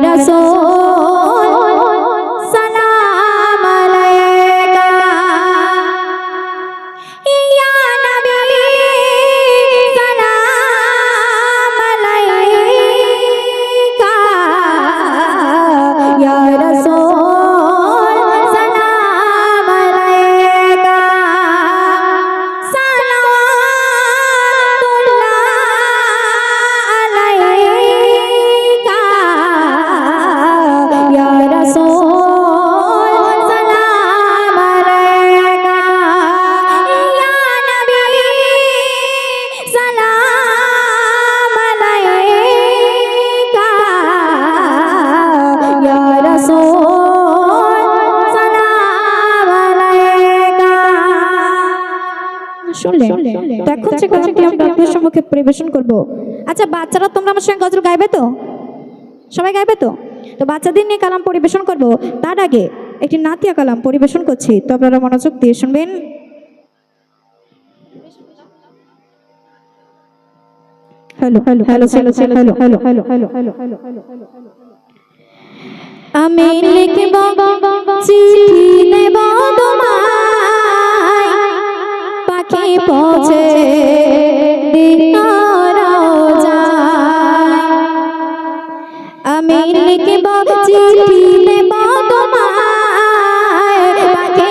corazón. শুনলে এখন সে আপনাদের সম্মুখে পরিবেশন করব আচ্ছা বাচ্চারা তোমরা আমার সঙ্গে গজল গাইবে তো সবাই গাইবে তো তো বাচ্চাদের নিয়ে কালাম পরিবেশন করব তার আগে একটি নাতিয়া কালাম পরিবেশন করছি তো আপনারা মনোযোগ দিয়ে শুনবেন hello hello hello hello hello hello hello hello hello hello hello আমি লিখব আমি লিখব চিঠি দেব তোমায় তাকে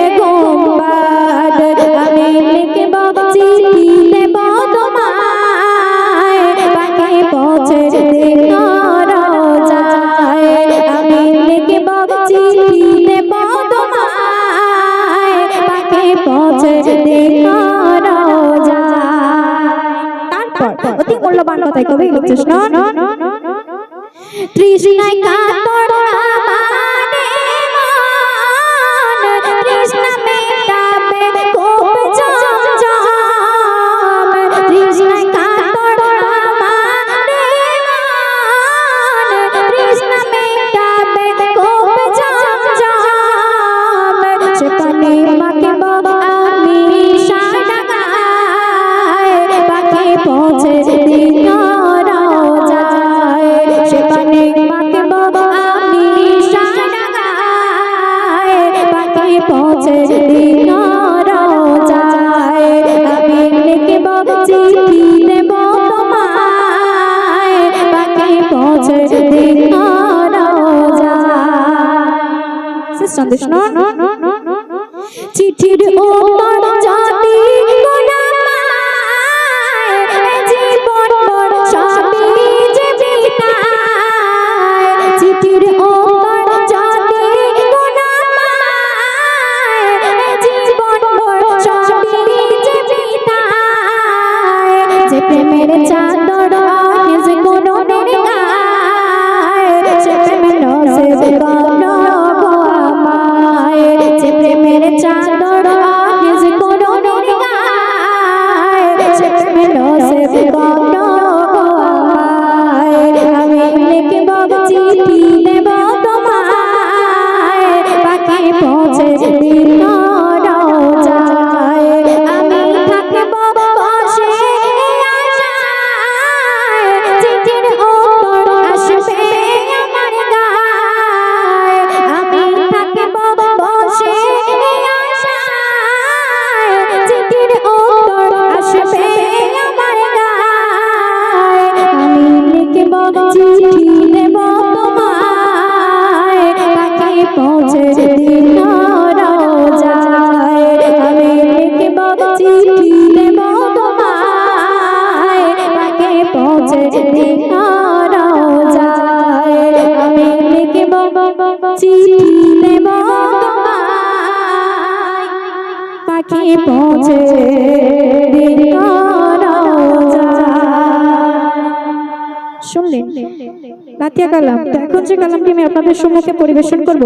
মূল্যবান কথাই কবি লিখছিস সন্দেশ চিঠির ও me lo sé. পৌঁছে দিল রোজায় আমি লিখব চিঠি দেব তোমায় পাখি পৌঁছে দিল শুনলেন? নাতিয়া কালাম এখন যে কালামটি আমি আপনাদের সম্মুখে পরিবেশন করব